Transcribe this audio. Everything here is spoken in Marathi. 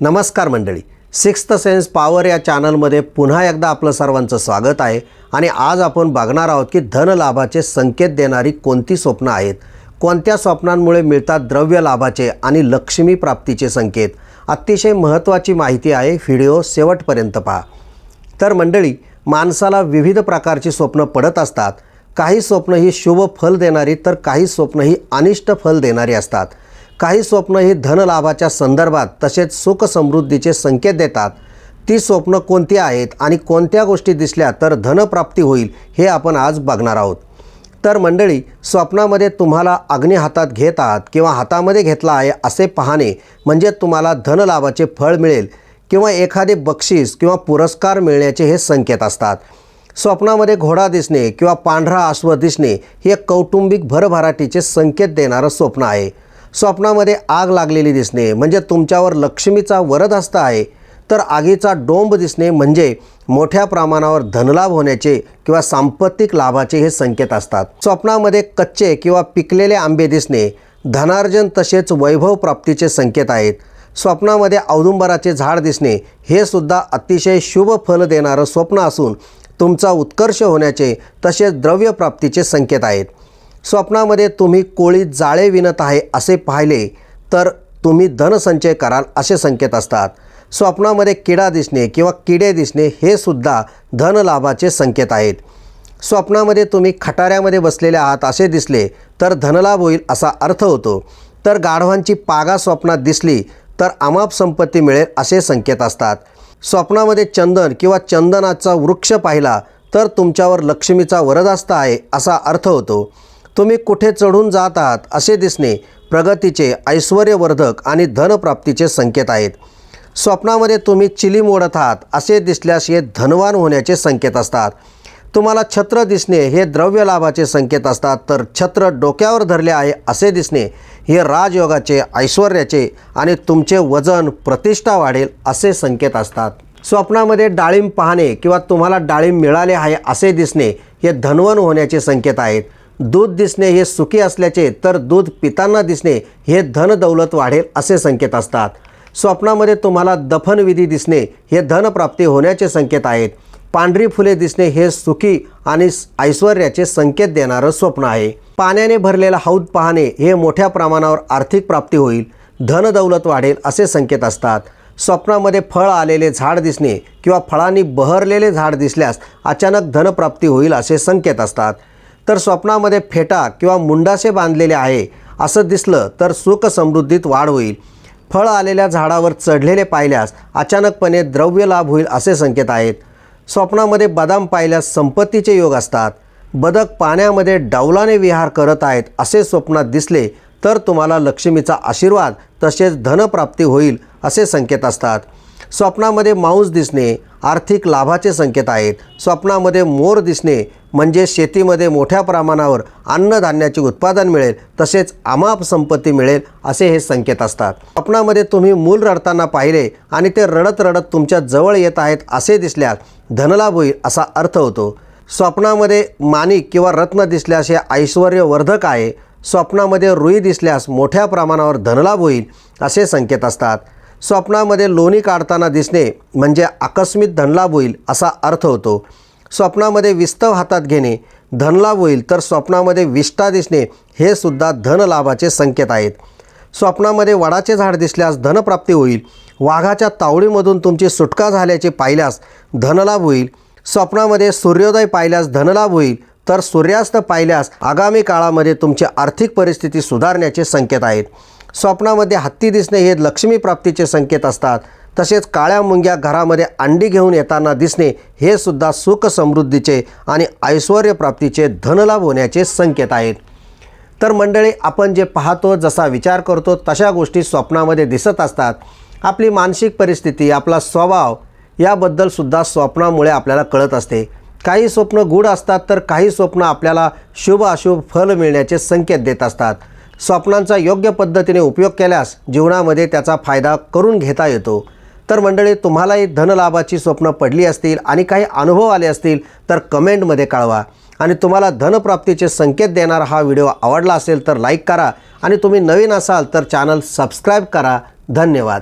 नमस्कार मंडळी. सिक्स्थ सेन्स पॉवर या चॅनलमध्ये पुन्हा एकदा आपलं सर्वांचं स्वागत आहे आणि आज आपण बघणार आहोत की धनलाभाचे संकेत देणारी कोणती स्वप्न आहेत? कोणत्या स्वप्नांमुळे मिळतात द्रव्य लाभाचे आणि लक्ष्मी प्राप्तीचे संकेत? अतिशय महत्त्वाची माहिती आहे. व्हिडिओ शेवटपर्यंत पहा. तर मंडळी माणसाला विविध प्रकारची स्वप्न पडत असतात. काही स्वप्न ही शुभ फल देणारी तर काही स्वप्न ही अनिष्ट फल देणारी असतात. काही स्वप्न ही धनलाभाच्या संदर्भात तसेच सुख समृद्धीचे संकेत देतात. ती स्वप्न कोणती आहेत आणि कोणत्या गोष्टी दिसल्या तर धनप्राप्ती होईल हे आपण आज बघणार आहोत. तर मंडळी स्वप्नामध्ये तुम्हाला अग्नी हातात घेत आहात किंवा हातामध्ये घेतला आहे असे पाहणे म्हणजे तुम्हाला धनलाभाचे फळ मिळेल किंवा एखादे बक्षीस किंवा पुरस्कार मिळण्याचे हे संकेत असतात. स्वप्नामध्ये घोडा दिसणे किंवा पांढरा अश्व दिसणे हे कौटुंबिक भरभराटीचे संकेत देणारं स्वप्न आहे. स्वप्नामध्ये आग लागलेली दिसणे म्हणजे तुमच्यावर लक्ष्मीचा वरदहस्त आहे तर आगीचा डोंब दिसणे म्हणजे मोठ्या प्रमाणावर धनलाभ होण्याचे किंवा सांपत्तिक लाभाचे हे संकेत असतात. स्वप्नामध्ये कच्चे किंवा पिकलेले आंबे दिसणे धनार्जन तसेच वैभव प्राप्तीचे संकेत आहेत. स्वप्नामध्ये औदुंबराचे झाड दिसणे हे सुद्धा अतिशय शुभ फल देणारं स्वप्न असून तुमचा उत्कर्ष होण्याचे तसेच द्रव्यप्राप्तीचे संकेत आहेत. स्वप्नामध्ये तुम्ही कोळी जाळे विणत आहे असे पाहिले तर तुम्ही धनसंचय कराल असे संकेत असतात. स्वप्नामध्ये किडा दिसणे किंवा किडे दिसणे हे सुद्धा धनलाभाचे संकेत आहेत. स्वप्नामध्ये तुम्ही खटाऱ्यामध्ये बसलेले आहात असे दिसले तर धनलाभ होईल असा अर्थ होतो. तर गाढवांची पागा स्वप्नात दिसली तर अमाप संपत्ती मिळेल असे संकेत असतात. स्वप्नामध्ये चंदन किंवा चंदनाचा वृक्ष पाहिला तर तुमच्यावर लक्ष्मीचा वरदास्त आहे असा अर्थ होतो. तुम्ही कुठे चढून जात आहात असे दिसणे प्रगतीचे ऐश्वर्यवर्धक आणि धनप्राप्तीचे संकेत आहेत. स्वप्नामध्ये तुम्ही चिली मोडत आहात असे दिसल्यास हे धनवान होण्याचे संकेत असतात. तुम्हाला छत्र दिसणे हे द्रव्य लाभाचे संकेत असतात तर छत्र डोक्यावर धरले आहे असे दिसणे हे राजयोगाचे ऐश्वर्याचे आणि तुमचे वजन प्रतिष्ठा वाढेल असे संकेत असतात. स्वप्नामध्ये डाळिंब पाहणे किंवा तुम्हाला डाळिंब मिळाले आहे असे दिसणे हे धनवन होण्याचे संकेत आहेत. दूध दिसणे हे सुखी असल्याचे तर दूध पितांना दिसणे हे धन दौलत वाढेल असे संकेत असतात. स्वप्नामध्ये तुम्हाला दफनविधी दिसणे हे धनप्राप्ती होण्याचे संकेत आहेत. पांढरी फुले दिसणे हे सुखी आणि ऐश्वर्याचे संकेत देणारं स्वप्न आहे. पाण्याने भरलेला हौद पाहणे हे मोठ्या प्रमाणावर आर्थिक प्राप्ती होईल. धन दौलत वाढेल असे संकेत असतात. स्वप्नामध्ये फळ आलेले झाड दिसणे किंवा फळांनी बहरलेले झाड दिसल्यास अचानक धनप्राप्ती होईल असे संकेत असतात. तर स्वप्नामध्ये फेटा किंवा मुंडासे बांधलेले आहे असं दिसलं तर सुख समृद्धीत वाढ होईल. फळ आलेल्या झाडावर चढलेले पाहिल्यास अचानकपणे द्रव्य लाभ होईल असे संकेत आहेत. स्वप्नामध्ये बदाम पाहिल्यास संपत्तीचे योग असतात. बदक पाण्यामध्ये डावलाने विहार करत आहेत असे स्वप्नात दिसले तर तुम्हाला लक्ष्मीचा आशीर्वाद तसेच धनप्राप्ती होईल असे संकेत असतात. स्वप्नामध्ये मांस दिसणे आर्थिक लाभाचे संकेत आहेत. स्वप्नामध्ये मोर दिसणे म्हणजे शेतीमध्ये मोठ्या प्रमाणावर अन्नधान्याचे उत्पादन मिळेल तसेच अमाप संपत्ती मिळेल असे हे संकेत असतात. स्वप्नामध्ये तुम्ही मूल रडताना पाहिले आणि ते रडत रडत तुमच्या जवळ येत आहेत असे दिसल्यास धनलाभ होईल असा अर्थ होतो. स्वप्नामध्ये माणिक किंवा रत्न दिसल्यास हे ऐश्वर्यवर्धक आहे. स्वप्नामध्ये रुई दिसल्यास मोठ्या प्रमाणावर धनलाभ होईल असे संकेत असतात. स्वप्नामध्ये लोणी काढताना दिसणे म्हणजे आकस्मिक धनलाभ होईल असा अर्थ होतो. स्वप्नामध्ये विस्तव हातात घेणे धनलाभ होईल तर स्वप्नामध्ये विष्ठा दिसणे हे सुद्धा धनलाभाचे संकेत आहेत. स्वप्नामध्ये वडाचे झाड दिसल्यास धनप्राप्ती होईल. वाघाच्या तावडीमधून तुमची सुटका झाल्याचे पाहिल्यास धनलाभ होईल. स्वप्नामध्ये सूर्योदय पाहिल्यास धनलाभ होईल तर सूर्यास्त पाहिल्यास आगामी काळामध्ये तुमची आर्थिक परिस्थिती सुधारण्याचे संकेत आहेत. स्वप्नामध्ये हत्ती दिसणे हे लक्ष्मी प्राप्तीचे संकेत असतात. तसेच काळ्या मुंग्या घरामध्ये अंडी घेऊन येताना दिसणे हे सुद्धा सुख समृद्धीचे आणि ऐश्वर्यप्राप्तीचे धनलाभ होण्याचे संकेत आहेत. तर मंडळी आपण जे पाहतो जसा विचार करतो तशा गोष्टी स्वप्नामध्ये दिसत असतात. आपली मानसिक परिस्थिती आपला स्वभाव याबद्दल सुद्धा स्वप्नामुळे आपल्याला कळत असते. काही स्वप्न गूढ असतात तर काही स्वप्न आपल्याला शुभ अशुभ फल मिळण्याचे संकेत देत असतात. स्वप्नांचा योग्य पद्धतीने उपयोग केल्यास जीवनामध्ये त्याचा फायदा करून घेता येतो. तर मंडळी तुम्हालाही धनलाभाची स्वप्न पडली असतील आणि काही अनुभव आले असतील तर कमेंटमध्ये कळवा. आणि तुम्हाला धनप्राप्तीचे संकेत देणारा हा व्हिडिओ आवडला असेल तर लाईक करा. आणि तुम्ही नवीन असाल तर चॅनल सबस्क्राईब करा. धन्यवाद.